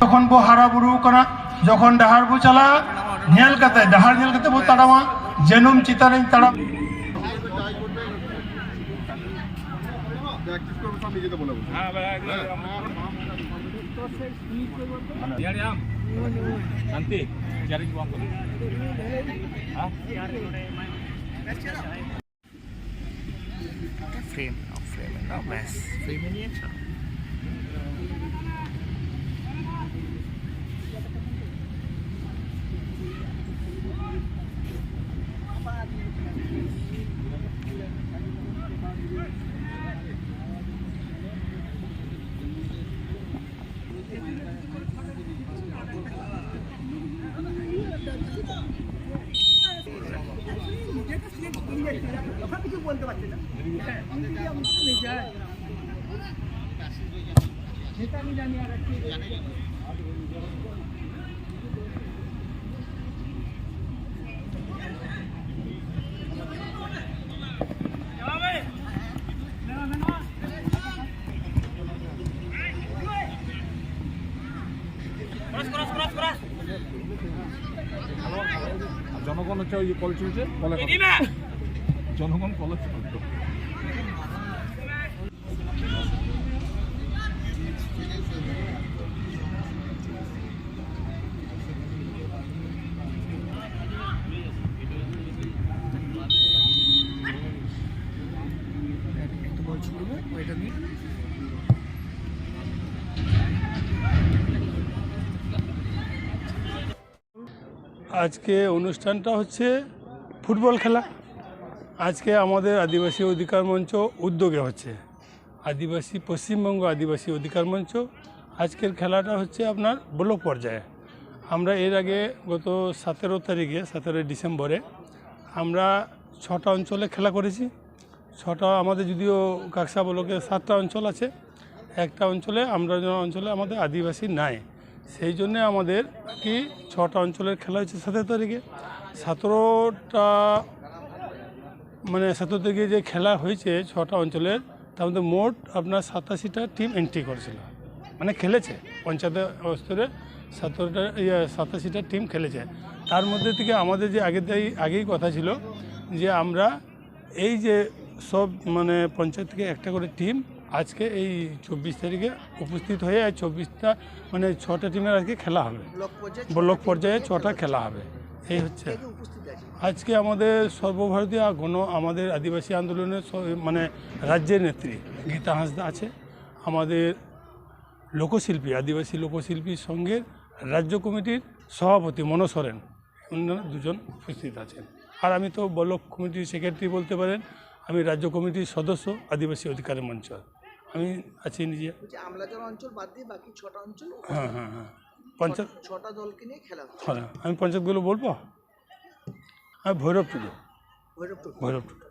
ᱡᱚᱠᱷᱚᱱ ᱵᱚ ᱦᱟᱨᱟ ᱵᱩᱨᱩ ᱠᱟᱱᱟ ᱡᱚᱠᱷᱚᱱ ᱰᱟᱦᱟᱨ ᱵᱚ ᱪᱟᱞᱟᱜᱼᱟ ᱧᱮᱞ ᱠᱟᱛᱮ ᱰᱟᱦᱟᱨ ᱧᱮᱞ ᱠᱟᱛᱮ ᱵᱚ ᱛᱟᱲᱟᱢᱟ ᱡᱟᱹᱱᱩᱢ ᱪᱮᱛᱟᱱ ᱨᱮᱧ ᱛᱟᱲᱟᱢ শান্তি ফ্রেম ফ্রেম ব্যাস ফ্রেমে নিয়েছ করো ফ্রেম ফ্রেম না ব্যাস ফ্রেমে নিয়েছ আর জনগণ হচ্ছে? ওই যে কল চলছে কলে জনগণ কলে চলছে একটু বলছি করব ওইটা নিয়ে আজকে অনুষ্ঠানটা হচ্ছে ফুটবল খেলা। আজকে আমাদের আদিবাসী অধিকার মঞ্চ উদ্যোগে হচ্ছে। আদিবাসী, পশ্চিমবঙ্গ আদিবাসী অধিকার মঞ্চ। আজকের খেলাটা হচ্ছে আপনার ব্লক পর্যায়ে। আমরা এর আগে গত সতেরো তারিখে, সতেরোই ডিসেম্বরে আমরা ছটা অঞ্চলে খেলা করেছি। ছটা আমাদের যদিও কাকসা ব্লকে সাতটা অঞ্চল আছে, একটা অঞ্চলে, আমরা অঞ্চলে আমাদের আদিবাসী নাই, সেই জন্যে আমাদের কি ছটা অঞ্চলের খেলা হয়েছে সতেরো তারিখে। সতেরোটা মানে সতেরো থেকে যে খেলা হয়েছে ছটা অঞ্চলের তার মধ্যে মোট আপনার সাতাশিটা টিম এন্ট্রি করেছিল। মানে খেলেছে পঞ্চায়েত স্তরে সতেরোটা ইয়ে সাতাশিটা টিম খেলেছে। তার মধ্যে থেকে আমাদের যে আগে আগেই কথা ছিল যে আমরা এই যে সব মানে পঞ্চায়েত থেকে একটা করে টিম আজকে এই চব্বিশ তারিখে উপস্থিত হয়ে আর চব্বিশটা মানে ছটা টিমের আজকে খেলা হবে। ব্লক পর্যায়ে ছটা খেলা হবে। এই হচ্ছে। আজকে আমাদের সর্বভারতীয় গণ আমাদের আদিবাসী আন্দোলনের মানে রাজ্যের নেত্রী গীতা হাঁসদা আছে। আমাদের লোকশিল্পী আদিবাসী লোকশিল্পীর সঙ্গে রাজ্য কমিটির সভাপতি মনো সোরেন অন্যান্য দুজন উপস্থিত আছেন। আর আমি তো ব্লক কমিটির সেক্রেটারি বলতে পারেন আমি রাজ্য কমিটির সদস্য আদিবাসী অধিকারের মঞ্চ। আমি আছি নিজে। অঞ্চল বাদ দিয়ে বাকি ছটা অঞ্চল হ্যাঁ হ্যাঁ হ্যাঁ। পঞ্চায়েত ছটা দলকে নিয়ে খেলা হ্যাঁ আমি পঞ্চায়েতগুলো বলব? আমি ভৈরব টুডু ভৈরব টুডু